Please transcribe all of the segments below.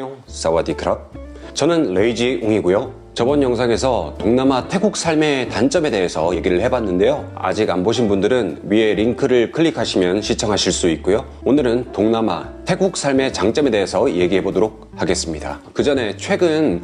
안녕, 사와디크랍. 저는 레이지 웅이고요. 저번 영상에서 동남아 태국 삶의 단점에 대해서 얘기를 해봤는데요. 아직 안 보신 분들은 위에 링크를 클릭하시면 시청하실 수 있고요. 오늘은 동남아 태국 삶의 장점에 대해서 얘기해 보도록 하겠습니다. 그 전에 최근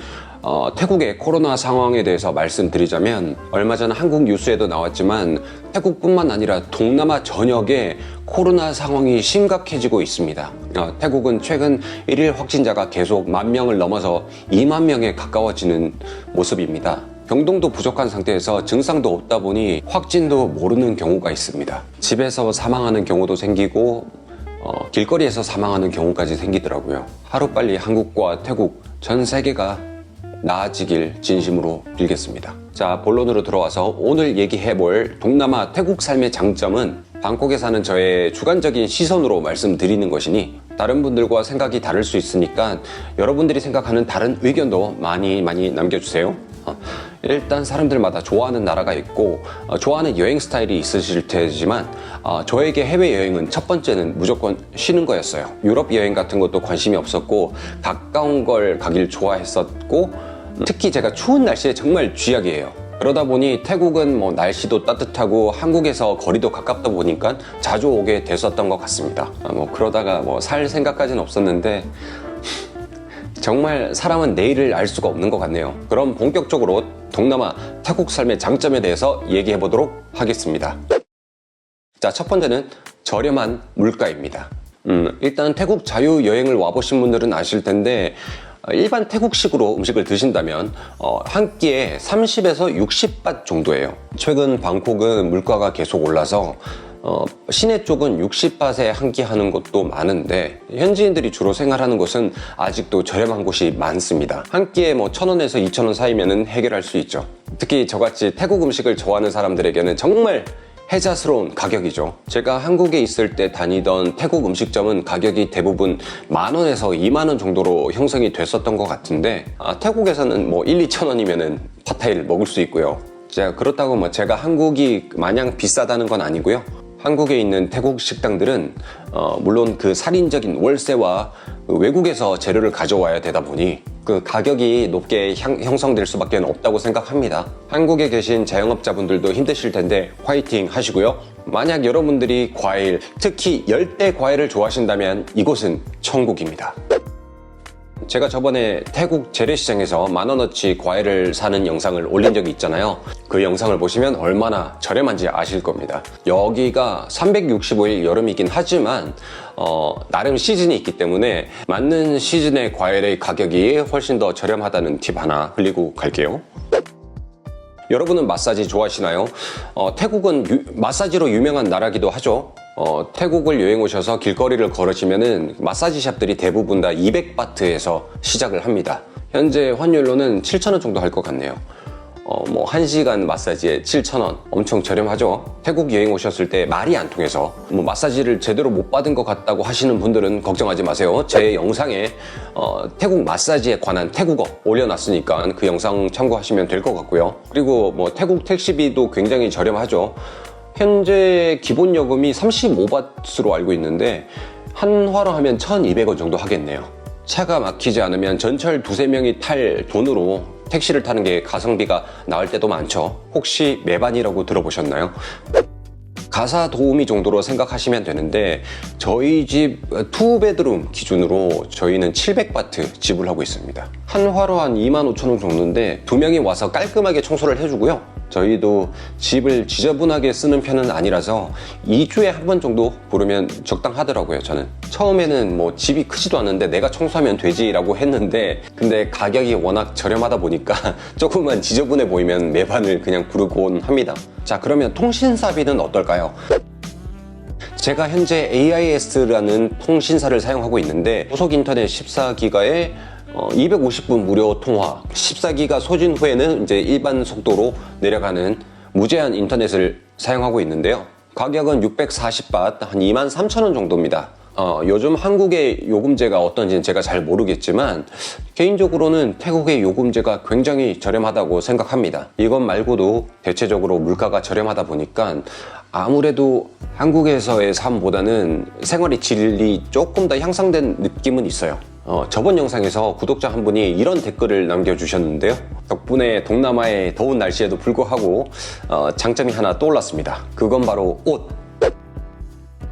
어, 태국의 코로나 상황에 대해서 말씀드리자면 얼마 전 한국 뉴스에도 나왔지만 태국뿐만 아니라 동남아 전역에 코로나 상황이 심각해지고 있습니다. 어, 태국은 최근 1일 확진자가 계속 만 명을 넘어서 2만 명에 가까워지는 모습입니다. 병동도 부족한 상태에서 증상도 없다 보니 확진도 모르는 경우가 있습니다. 집에서 사망하는 경우도 생기고 어, 길거리에서 사망하는 경우까지 생기더라고요. 하루빨리 한국과 태국 전 세계가 나아지길 진심으로 빌겠습니다. 자, 본론으로 들어와서 오늘 얘기해 볼 동남아 태국 삶의 장점은 방콕에 사는 저의 주관적인 시선으로 말씀드리는 것이니 다른 분들과 생각이 다를 수 있으니까 여러분들이 생각하는 다른 의견도 많이 많이 남겨주세요. 어, 일단 사람들마다 좋아하는 나라가 있고 어, 좋아하는 여행 스타일이 있으실 테지만 어, 저에게 해외 여행은 첫 번째는 무조건 쉬는 거였어요. 유럽 여행 같은 것도 관심이 없었고 가까운 걸 가길 좋아했었고 특히 제가 추운 날씨에 정말 쥐약이에요. 그러다 보니 태국은 뭐 날씨도 따뜻하고 한국에서 거리도 가깝다 보니까 자주 오게 됐었던 것 같습니다. 아, 뭐 그러다가 뭐 살 생각까지는 없었는데 정말 사람은 내일을 알 수가 없는 것 같네요. 그럼 본격적으로 동남아 태국 삶의 장점에 대해서 얘기해 보도록 하겠습니다. 자, 첫 번째는 저렴한 물가입니다. 음, 일단 태국 자유 여행을 와보신 분들은 아실 텐데 어, 일반 태국식으로 음식을 드신다면 어, 한 끼에 30에서 60밭 정도예요. 최근 방콕은 물가가 계속 올라서 어, 시내 쪽은 60밭에 한 끼 하는 곳도 많은데 현지인들이 주로 생활하는 곳은 아직도 저렴한 곳이 많습니다. 한 끼에 뭐 천 원에서 이천 원 사이면은 해결할 수 있죠. 특히 저같이 태국 음식을 좋아하는 사람들에게는 정말 혜자스러운 가격이죠. 제가 한국에 있을 때 다니던 태국 음식점은 가격이 대부분 만 원에서 2만 원 정도로 형성이 됐었던 것 같은데 아, 태국에서는 뭐 1, 2천 원이면은 팟타이를 먹을 수 있고요. 제가 그렇다고 뭐 제가 한국이 마냥 비싸다는 건 아니고요. 한국에 있는 태국 식당들은 어, 물론 그 살인적인 월세와 그 외국에서 재료를 가져와야 되다 보니 그 가격이 높게 향- 형성될 수밖에 없다고 생각합니다. 한국에 계신 자영업자분들도 힘드실 텐데 화이팅 하시고요. 만약 여러분들이 과일, 특히 열대 과일을 좋아하신다면 이곳은 천국입니다. 제가 저번에 태국 재래시장에서 만 원어치 과일을 사는 영상을 올린 적이 있잖아요. 그 영상을 보시면 얼마나 저렴한지 아실 겁니다. 여기가 365일 여름이긴 하지만 어, 나름 시즌이 있기 때문에 맞는 시즌의 과일의 가격이 훨씬 더 저렴하다는 팁 하나 흘리고 갈게요. 여러분은 마사지 좋아하시나요? 어, 태국은 유- 마사지로 유명한 나라기도 하죠. 어, 태국을 여행 오셔서 길거리를 걸으시면은 마사지 샵들이 대부분 다 200바트에서 시작을 합니다. 현재 환율로는 7,000원 정도 할 것 같네요. 어, 뭐, 1시간 마사지에 7,000원. 엄청 저렴하죠? 태국 여행 오셨을 때 말이 안 통해서 뭐 마사지를 제대로 못 받은 것 같다고 하시는 분들은 걱정하지 마세요. 제 영상에 어, 태국 마사지에 관한 태국어 올려놨으니까 그 영상 참고하시면 될 것 같고요. 그리고 뭐 태국 택시비도 굉장히 저렴하죠. 현재 기본 요금이 35바트로 알고 있는데 한화로 하면 1,200원 정도 하겠네요. 차가 막히지 않으면 전철 두세 명이 탈 돈으로 택시를 타는 게 가성비가 나을 때도 많죠. 혹시 매반이라고 들어보셨나요? 가사 도우미 정도로 생각하시면 되는데 저희 집 투베드룸 기준으로 저희는 700바트 지불하고 있습니다. 한화로 한 2만 5천 원 정도인데 두 명이 와서 깔끔하게 청소를 해주고요. 저희도 집을 지저분하게 쓰는 편은 아니라서 2주에 한 번 정도 부르면 적당하더라고요, 저는. 처음에는 뭐 집이 크지도 않은데 내가 청소하면 되지라고 했는데 근데 가격이 워낙 저렴하다 보니까 조금만 지저분해 보이면 매반을 그냥 부르곤 합니다. 자, 그러면 통신사비는 어떨까요? 제가 현재 AIS라는 통신사를 사용하고 있는데 고속 인터넷 14기가에 250분 무료 통화, 14기가 소진 후에는 이제 일반 속도로 내려가는 무제한 인터넷을 사용하고 있는데요. 가격은 640바, 한 2만 3천 원 정도입니다. 어, 요즘 한국의 요금제가 어떤지는 제가 잘 모르겠지만 개인적으로는 태국의 요금제가 굉장히 저렴하다고 생각합니다. 이것 말고도 대체적으로 물가가 저렴하다 보니까 아무래도 한국에서의 삶보다는 생활의 질이 조금 더 향상된 느낌은 있어요. 어, 저번 영상에서 구독자 한 분이 이런 댓글을 남겨주셨는데요. 덕분에 동남아의 더운 날씨에도 불구하고 어, 장점이 하나 떠올랐습니다. 그건 바로 옷.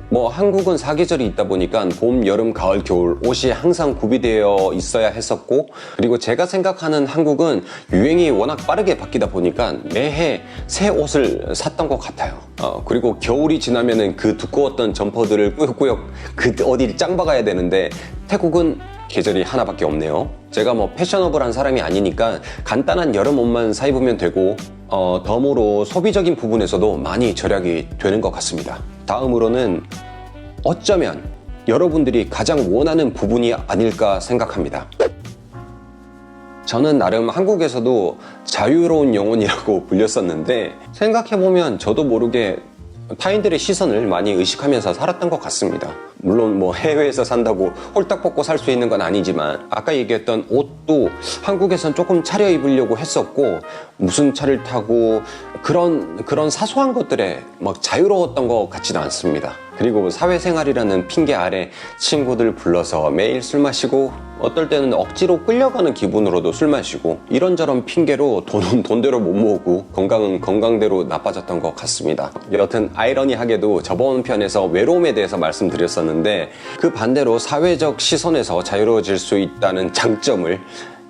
뭐 한국은 사계절이 있다 보니까 봄, 여름, 가을, 겨울 옷이 항상 구비되어 있어야 했었고 그리고 제가 생각하는 한국은 유행이 워낙 빠르게 바뀌다 보니까 매해 새 옷을 샀던 것 같아요. 어, 그리고 겨울이 지나면은 그 두꺼웠던 점퍼들을 꾸역꾸역 그 어디를 짱 박아야 되는데 태국은 계절이 하나밖에 없네요. 제가 뭐 패셔너블한 사람이 아니니까 간단한 여름 옷만 사 입으면 되고 어, 덤으로 소비적인 부분에서도 많이 절약이 되는 것 같습니다. 다음으로는 어쩌면 여러분들이 가장 원하는 부분이 아닐까 생각합니다. 저는 나름 한국에서도 자유로운 영혼이라고 불렸었는데 생각해보면 저도 모르게 타인들의 시선을 많이 의식하면서 살았던 것 같습니다. 물론 뭐 해외에서 산다고 홀딱 벗고 살 수 있는 건 아니지만 아까 얘기했던 옷도 한국에선 조금 차려 입으려고 했었고 무슨 차를 타고 그런 그런 사소한 것들에 막 자유로웠던 것 같지는 않습니다. 그리고 사회생활이라는 핑계 아래 친구들 불러서 매일 술 마시고 어떨 때는 억지로 끌려가는 기분으로도 술 마시고 이런저런 핑계로 돈은 돈대로 못 모으고 건강은 건강대로 나빠졌던 것 같습니다. 여튼 아이러니하게도 저번 편에서 외로움에 대해서 말씀드렸었는데 그 반대로 사회적 시선에서 자유로워질 수 있다는 장점을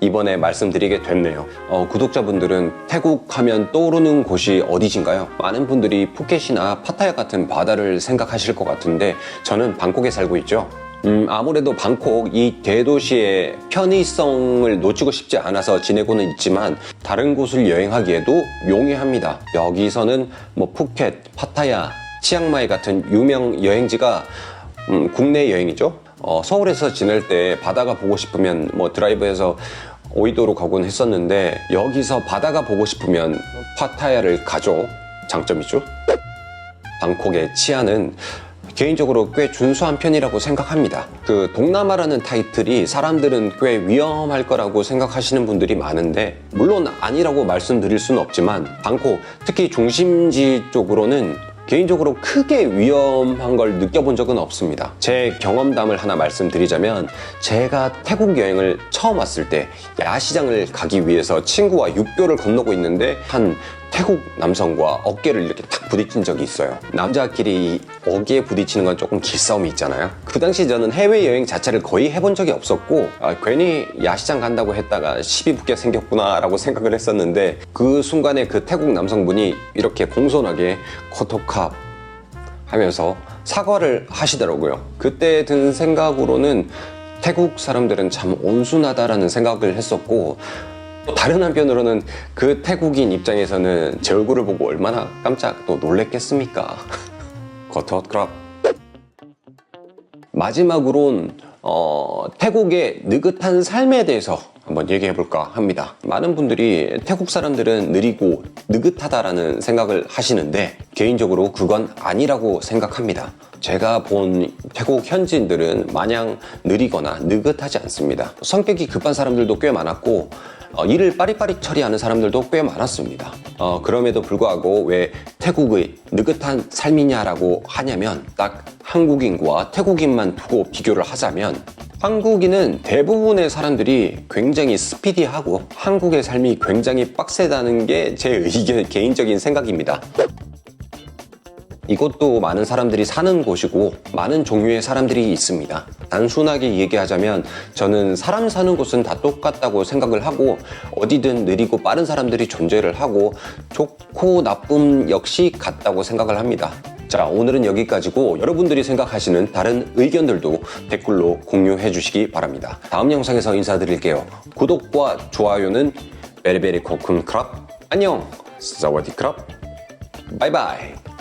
이번에 말씀드리게 됐네요. 어, 구독자분들은 태국 하면 떠오르는 곳이 어디신가요? 많은 분들이 푸켓이나 파타야 같은 바다를 생각하실 것 같은데 저는 방콕에 살고 있죠. 음, 아무래도 방콕 이 대도시의 편의성을 놓치고 싶지 않아서 지내고는 있지만 다른 곳을 여행하기에도 용이합니다. 여기서는 뭐 푸켓, 파타야, 치앙마이 같은 유명 여행지가 음, 국내 여행이죠. 어, 서울에서 지낼 때 바다가 보고 싶으면 뭐 드라이브해서 오이도로 가곤 했었는데 여기서 바다가 보고 싶으면 파타야를 가죠. 장점이죠. 방콕의 치안은 개인적으로 꽤 준수한 편이라고 생각합니다. 그 동남아라는 타이틀이 사람들은 꽤 위험할 거라고 생각하시는 분들이 많은데 물론 아니라고 말씀드릴 수는 없지만 방콕 특히 중심지 쪽으로는 개인적으로 크게 위험한 걸 느껴본 적은 없습니다. 제 경험담을 하나 말씀드리자면 제가 태국 여행을 처음 왔을 때 야시장을 가기 위해서 친구와 육교를 건너고 있는데 한 태국 남성과 어깨를 이렇게 탁 부딪힌 적이 있어요. 남자끼리 어깨에 부딪히는 건 조금 기싸움이 있잖아요. 그 당시 저는 해외여행 자체를 거의 해본 적이 없었고 아, 괜히 야시장 간다고 했다가 시비 붙게 생겼구나라고 생각을 했었는데 그 순간에 그 태국 남성분이 이렇게 공손하게 코토캅 하면서 사과를 하시더라고요. 그때 든 생각으로는 태국 사람들은 참 온순하다라는 생각을 했었고 또 다른 한편으로는 그 태국인 입장에서는 제 얼굴을 보고 얼마나 깜짝 또 놀랬겠습니까? 거텄크랍 마지막으론 어, 태국의 느긋한 삶에 대해서 한번 얘기해 볼까 합니다. 많은 분들이 태국 사람들은 느리고 느긋하다라는 생각을 하시는데 개인적으로 그건 아니라고 생각합니다. 제가 본 태국 현지인들은 마냥 느리거나 느긋하지 않습니다. 성격이 급한 사람들도 꽤 많았고 어, 일을 빠리빠리 처리하는 사람들도 꽤 많았습니다. 어, 그럼에도 불구하고 왜 태국의 느긋한 삶이냐라고 하냐면 딱 한국인과 태국인만 두고 비교를 하자면 한국인은 대부분의 사람들이 굉장히 스피디하고 한국의 삶이 굉장히 빡세다는 게 제 의견 개인적인 생각입니다. 이곳도 많은 사람들이 사는 곳이고 많은 종류의 사람들이 있습니다. 단순하게 얘기하자면 저는 사람 사는 곳은 다 똑같다고 생각을 하고 어디든 느리고 빠른 사람들이 존재를 하고 좋고 나쁨 역시 같다고 생각을 합니다. 자, 오늘은 여기까지고 여러분들이 생각하시는 다른 의견들도 댓글로 공유해 주시기 바랍니다. 다음 영상에서 인사드릴게요. 구독과 좋아요는 베리베리 코쿤 크랍 안녕 사와디 크랍 바이바이